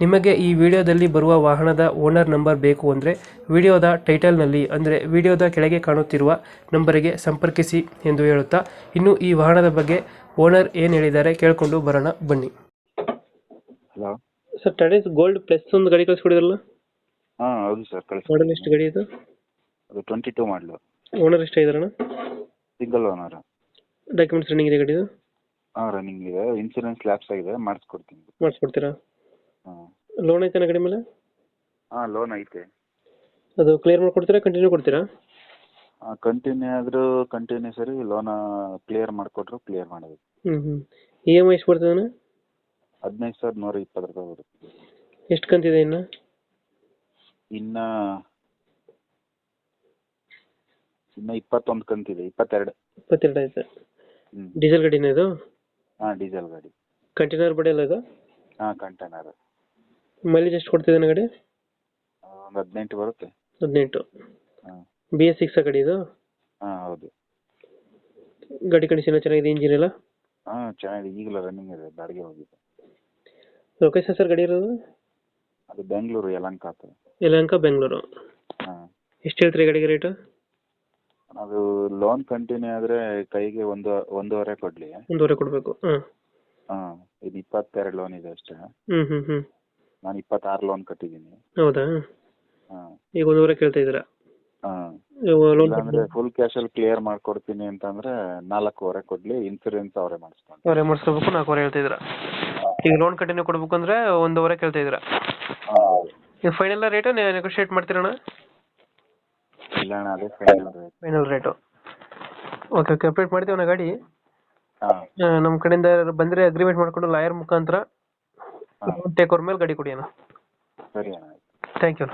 ನಿಮಗೆ ಈ ವಿಡಿಯೋದಲ್ಲಿ ಬರುವ ವಾಹನದ ಓನರ್ ನಂಬರ್ ಬೇಕು ಅಂದರೆ ವಿಡಿಯೋದ ಟೈಟಲ್ನಲ್ಲಿ ಅಂದರೆ ವಿಡಿಯೋದ ಕೆಳಗೆ ಕಾಣುತ್ತಿರುವ ನಂಬರಿಗೆ ಸಂಪರ್ಕಿಸಿ ಎಂದು ಹೇಳುತ್ತಾ ಇನ್ನು ಈ ವಾಹನದ ಬಗ್ಗೆ ಓನರ್ ಏನು ಹೇಳಿದ್ದಾರೆ ಕೇಳಿಕೊಂಡು ಬರೋಣ ಬನ್ನಿ. Hello. Sir Tata gold plus ಒಂದು ಗಾಡಿ ಕಳಿಸ್ಕೊಡಿದ್ರಲ್ಲ? ಹಾಂ ಹೌದು ಸರ್ ಕಳಿಸಿ ಮಾಡಲ್ ಎಷ್ಟು ಗಾಡಿ ಇದು? ಅದು ಟ್ವೆಂಟಿ ಟೂ ಮಾಡಲು ಓನರ್ ಎಷ್ಟಾಗಿದಾರಣ ಸಿಂಗಲ್ ಓನರ್ ಡಾಕ್ಯುಮೆಂಟ್ಸ್ ರನ್ನಿಂಗ್ ಇದೆ ಗಾಡಿದು? ಹಾಂ ರನ್ನಿಂಗ್ ಇದೆ. ಇನ್ಸೂರೆನ್ಸ್ ಲ್ಯಾಪ್ಸ್ ಆಗಿದೆ ಮಾಡಿಸ್ಕೊಡ್ತೀನಿ. ಮಾಡಿಸ್ಕೊಡ್ತೀರಾ? ಲೋನ್ ಐತೆ ಗಾಡಿ ಮೇಲೆ? ಹಾಂ ಲೋನ್ ಐತೆ. ಅದು ಕ್ಲಿಯರ್ ಮಾಡ್ಕೊಡ್ತೀರಾ ಕಂಟಿನ್ಯೂ ಕೊಡ್ತೀರಾ? ಹಾ ಕಂಟಿನ್ಯೂ ಆದ್ರೂ ಕಂಟಿನ್ಯೂ ಸರಿ ಲೋನ ಕ್ಲಿಯರ್ ಮಾಡ್ಕೊಟ್ರು ಕ್ಲಿಯರ್ ಮಾಡಬೇಕು ಹ್ಞೂ ಹ್ಞೂ ಇ ಎಂ ಐ ಎಷ್ಟು ಬರ್ತದೆ ಹದಿನೈದು ಸಾವಿರದ ನೂರ ಇಪ್ಪತ್ತು ರೂಪಾಯಿ ಬರುತ್ತೆ. ಎಷ್ಟು ಕಂತಿದೆ ಇನ್ನ? ಇನ್ನ ಇನ್ನ ಇಪ್ಪತ್ತೊಂದು ಕಂತಿದೆ ಇಪ್ಪತ್ತೆರಡು. ಇಪ್ಪತ್ತೆರಡು ಐತೆ ಹ್ಞೂ ಡೀಸೆಲ್ ಗಾಡಿನ ಇದು? ಹಾಂ ಡೀಸೆಲ್ ಗಾಡಿ. ಕಂಟೈನರ್ ಬಡಿಯಲ್ಲ ಇದು? ಹಾಂ ಕಂಟೈನರ್ ಮೈಲೇಜ್ ಎಷ್ಟು ಕೊಡ್ತಿದೆ ಗಾಡಿ ಒಂದು ಹದಿನೆಂಟು ಬರುತ್ತೆ. ಹದಿನೆಂಟು. ಹಾಂ. ಬಿ ಎಸ್ ಸಿಕ್ಸ್ ಗಾಡಿ ಇದು? ಹಾಂ ಹೌದು. ಗಾಡಿ ಕಂಡೀಷನ್ ಚೆನ್ನಾಗಿದೆ ಇಂಜಿನ್ ಎಲ್ಲ? ಹಾಂ ಚೆನ್ನಾಗಿದೆ. ಈಗಲೂ ರನ್ನಿಂಗ್ ಇದೆ ಬಾಡಿಗೆ ಹೋಗಿದೆ. ಲೊಕೇಶನ್ ಸರ್ ಗಾಡಿ ಇರೋದು? ಅದು ಬೆಂಗಳೂರು ಯಲಂಕ ಅಂತ ಯಲಹಂಕ ಬೆಂಗಳೂರು. ಹಾಂ. ಎಷ್ಟು ಹೇಳ್ತೀರಿ ಗಾಡಿಗೆ ರೇಟು ಅದು ಲೋನ್ ಕಂಟಿನ್ಯೂ ಆದರೆ ಕೈಗೆ ಒಂದು ಒಂದೂವರೆ ಕೊಡಲಿ. ಒಂದೂವರೆ ಕೊಡಬೇಕು ಹಾಂ ಹಾಂ ಇದು ಇಪ್ಪತ್ತೆರಡು ಲೋನ್ ಇದೆ ಅಷ್ಟೇ. ಹ್ಞೂ ಹ್ಞೂ ಹ್ಞೂ ನಾನು ಇಪ್ಪತ್ತಾರು ಲೋನ್ ಕಟ್ಟಿದ್ದೀನಿ ಹೌದಾ ಈಗ ಒಂದೂವರೆ ಕೇಳ್ತಾ ಇದ್ದೀರಾ? ಲೋನ್ ಇಲ್ಲಾಂದರೆ ಫುಲ್ ಕ್ಯಾಶಲ್ಲಿ ಕ್ಲಿಯರ್ ಮಾಡ್ಕೊಡ್ತೀನಿ ಅಂತಂದ್ರೆ ನಾಲ್ಕೂವರೆ ಕೊಡ್ಲಿ ಇನ್ಸೂರೆನ್ಸ್ ಅವರೇ ಮಾಡಿಸ್ಕೊಂಡು ಅವರೇ ಮಾಡಿಸ್ಕೋಬೇಕು ನಾಲ್ಕೂವರೆ ಹೇಳ್ತಾ ಇದ್ದೀರಾ? ಈಗ ಲೋನ್ ಕಂಟಿನ್ಯೂ ಕೊಡ್ಬೇಕು ಅಂದ್ರೆ ಒಂದೂವರೆ ಕೇಳ್ತಾ ಇದ್ದೀರಾ? ಈಗ ಫೈನಲ್ ರೇಟ್ ನೆಗೋಷಿಯೇಟ್ ಮಾಡ್ತೀರಣ್ಣ? ಇಲ್ಲ ಅಣ್ಣ ಅದೇ final rate final rate okay okay update ಮಾಡ್ತೀವಿ ನಾ ಗಾಡಿ. ನಮ್ಮ ಕಡೆಯಿಂದ ಬಂದ್ರೆ ಅಗ್ರಿಮೆಂಟ್ ಮಾಡ್ಕೊಂಡು ಲಾಯರ್ ಮುಖಾಂತರ ಟೇಕ್ ಓವರ್ ಮೇಲೆ ಗಾಡಿ ಕೊಡಿ ಅಣ್ಣ. ಸರಿ ಅಣ್ಣ ಥ್ಯಾಂಕ್ ಯು